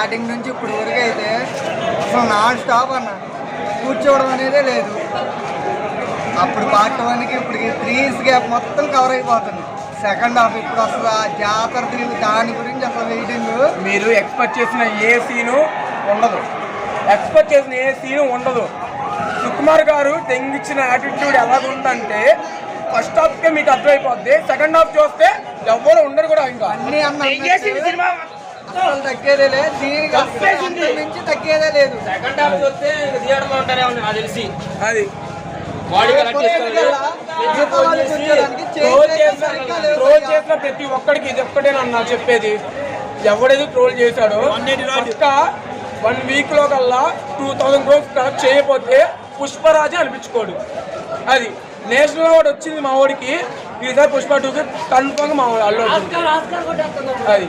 Starting నుంచి ఇప్పుడు వరకు అయితే అసలు నాన్ స్టాప్ అన్న. కూర్చోవడం అనేదే లేదు. అప్పుడు పార్ట్ వన్కి ఇప్పుడు త్రీ ఇయర్స్ గ్యాప్ మొత్తం కవర్ అయిపోతుంది. సెకండ్ హాఫ్ ఇప్పుడు అసలు ఆ జాతర తిరిగి దాని గురించి అసలు వెయిటింగ్ మీరు ఎక్స్పెక్ట్ చేసిన ఏ సీను ఉండదు. ఎక్స్పెక్ట్ చేసిన ఏ సీను ఉండదు. సుకుమార్ గారు తెంగిచ్చిన యాటిట్యూడ్ ఎలా ఉందంటే ఫస్ట్ హాఫ్కే మీకు అర్థమైపోద్ది. సెకండ్ హాఫ్ చూస్తే ఎవ్వరు ఉండరు కూడా ఇంకా. అన్ని అన్న అసలు తగ్గేదే లేదు. దీనికి మించి తగ్గేదే లేదు. సెకండ్ హాఫ్ చూస్తే థియేటర్లో ఉంటారే ఉంది నాకు తెలిసి. అది. ట్రోల్. చేసిన ప్రతి ఒక్కడికి ఇది ఒక్కటేనన్నా చెప్పేది. ఎవడేది ట్రోల్ చేశాడో పక్క వన్ వీక్లో కల్లా టూ థౌసండ్ క్రోర్స్ కలెక్ట్ చేయకపోతే పుష్పరాజే అనిపించుకోడు అది. నేషనల్ అవార్డు వచ్చింది మా వాడికి. ఈసారి పుష్ప టూకి కన్ఫర్మ్ మా వాడు అల్లు. అది.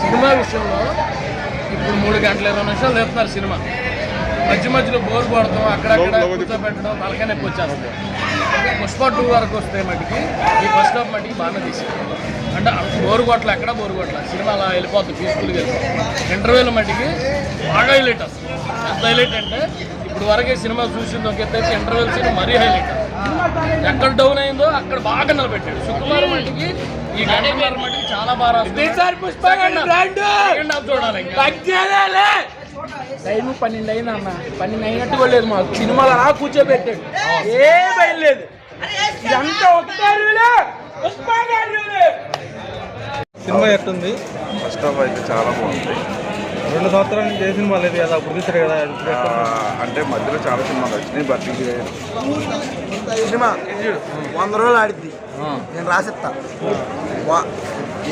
సినిమా విషయంలో ఇప్పుడు మూడు గంటల ఇరవై నిమిషాలు తీస్తున్నారు సినిమా. మధ్య మధ్యలో బోర్ కొడతాం అక్కడక్కడ కూర్చోబెట్టడం తలకాయ నొప్పి వచ్చేస్తుంది. పుష్ప టూ వరకు వస్తే మటుకి ఈ ఫస్ట్ హాఫ్ మటుకి బాగానే తీసారు అంటే బోర్ కొట్టలు ఎక్కడ బోర్ కొట్టల. సినిమా అలా వెళ్ళిపోతుంది పీస్ఫుల్గా వెళ్ళిపోతుంది ఇంటర్వ్యూల మటుకి బాగా హైలైట్ అసలు ఎంత హైలైట్ అంటే ఇప్పుడు వరకే సినిమా చూసింది ఒక ఎత్తు అయితే ఇంటర్వ్యూల్ సీన్ మరీ హైలైట్ ఎక్కడ డౌన్ అయిందో అక్కడ బాగా నిలబెట్టాడు. శుక్రవారం మటుకి ఈ గంటన్నర మటుకి చాలా బాగా చూడాలి ఇంకా. తగ్గేదేలే టైం పన్నెండు అయింది అన్న. పన్నెండు అయినట్టు కూడా లేదు మాకు. సినిమాలు అలా కూర్చోబెట్టాడు. ఏ బయలులేదు ఇదంతా సినిమా ఎట్టుంది? ఫస్ట్ హాఫ్ అయితే చాలా బాగుంది. రెండు సంవత్సరాల నుంచి ఏ సినిమా లేదు కదా అప్పుడు తీసారు కదా అంటే మధ్యలో చాలా సినిమాలు వచ్చినాయి బట్ సినిమా వంద రోజులు ఆడిద్ది. నేను రాసిస్తా.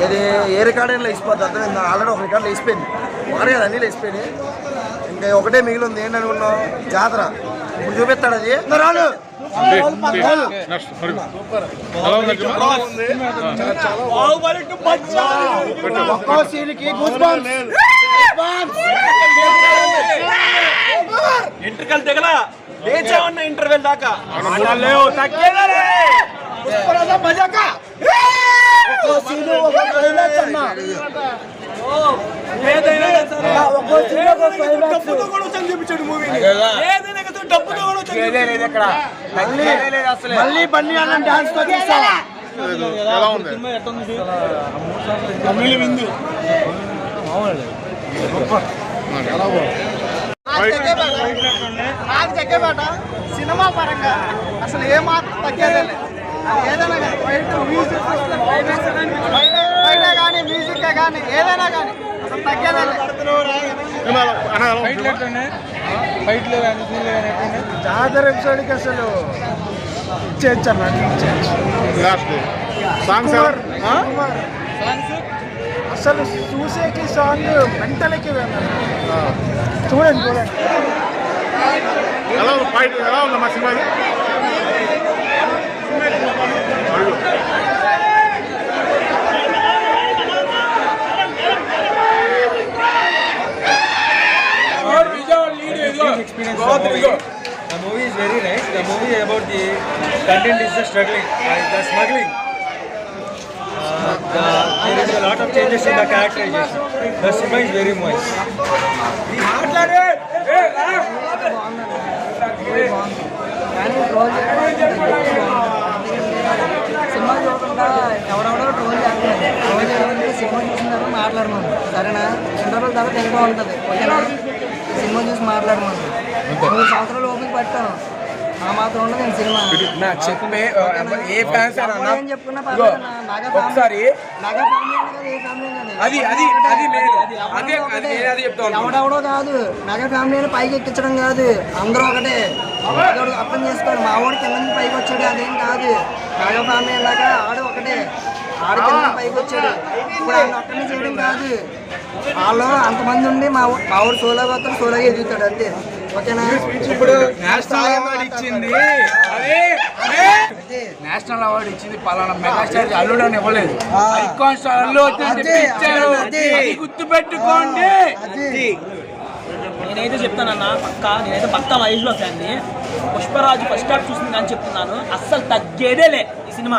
ఏది ఏ రికార్డైనా లేచిపోద్ది అర్థమైంది? ఆల్రెడీ ఒక రికార్డు లేచిపోయింది. ఒకటే కదా అన్నీ లేచిపోయినాయి. ఇంకా ఒకటే మిగిలి ఉంది ఏంటనుకున్నావు జాతర. ఇప్పుడు చూపిస్తాడు అది. ఇంకా రాను. ఒక్కో సీన్కి గూస్ ఎంట్రికలు దిగల. లేచా ఉన్న మళ్ళీ బండి అన్న డాన్స్తో తగ్గేబాట సినిమా పరంగా అసలు ఏ మాత్రం తగ్గేదే అది ఏదైనా కానీ మ్యూజిక్ ఫైటే కానీ మ్యూజిక్ కానీ ఏదైనా కానీ అసలు జాతర ఎపిసోడ్కి అసలు ఇచ్చేయచ్చు అన్న లాస్ట్ సాంగ్స్ అసలు చూసేకి సాంగ్ మెంటలకి చూడండి చూడండి ఎలా ఉంది ఫైట్ ఎలా ఉంది మా cinema about the content is the struggling the smuggling lot of changes in the characterisation the cinema is very much ఎవరెవరో ట్రోల్ చేస్తున్నారు. సినిమా చూసిన తర్వాత మాట్లాడమను సరేనా? రెండు రోజుల తర్వాత ఎంతో ఉంటుంది. సినిమా చూసి మాట్లాడమను మూడు సంవత్సరాలు ఓపిక పట్టాను. ఆ మాత్రం ఉండదు నేను సినిమా నా చెప్పే ఏ ఫ్యాన్స్. నాగా ఒకసారి నాగా. అది అది అది లేదు. అదే అది నేను అది చెప్తా ఉన్నాను. ఎవడెవడో కాదు నగర ఫ్యామిలీని పైకి ఎక్కించడం కాదు అందరూ ఒకటే. అర్థం చేసుకోవాలి? మా వాడు కింద నుంచి పైకి వచ్చాడు అదేం కాదు. నగర ఫ్యామిలీ లాగా ఆడు ఒకటే. ఆడు కింద పైకి వచ్చాడు. ఇప్పుడు ఆయన ఒక్కడిని చేయడం కాదు. వాళ్ళు అంతమంది ఉండి మా మా ఊరు సోలో పోతాడు సోలోగా ఎదుగుతాడు అంతే. ఓకేనా? ఇప్పుడు నేషనల్ అవార్డు ఇచ్చింది. నేషనల్ అవార్డు ఇచ్చింది పలానా మెగాస్టార్ అల్లుడు అని ఇవ్వలేదు. ఐకాన్ స్టార్ అల్లు వచ్చింది అదే, ఇచ్చారు. గుర్తుపెట్టుకోండి. నేనైతే చెప్తానన్నా పక్క నేనైతే పక్క మహేష్లో ఫ్యాన్ని. పుష్పరాజు ఫస్ట్ హాఫ్ చూసింది కానీ చెప్తున్నాను. అస్సలు తగ్గేదే లే ఈ సినిమా.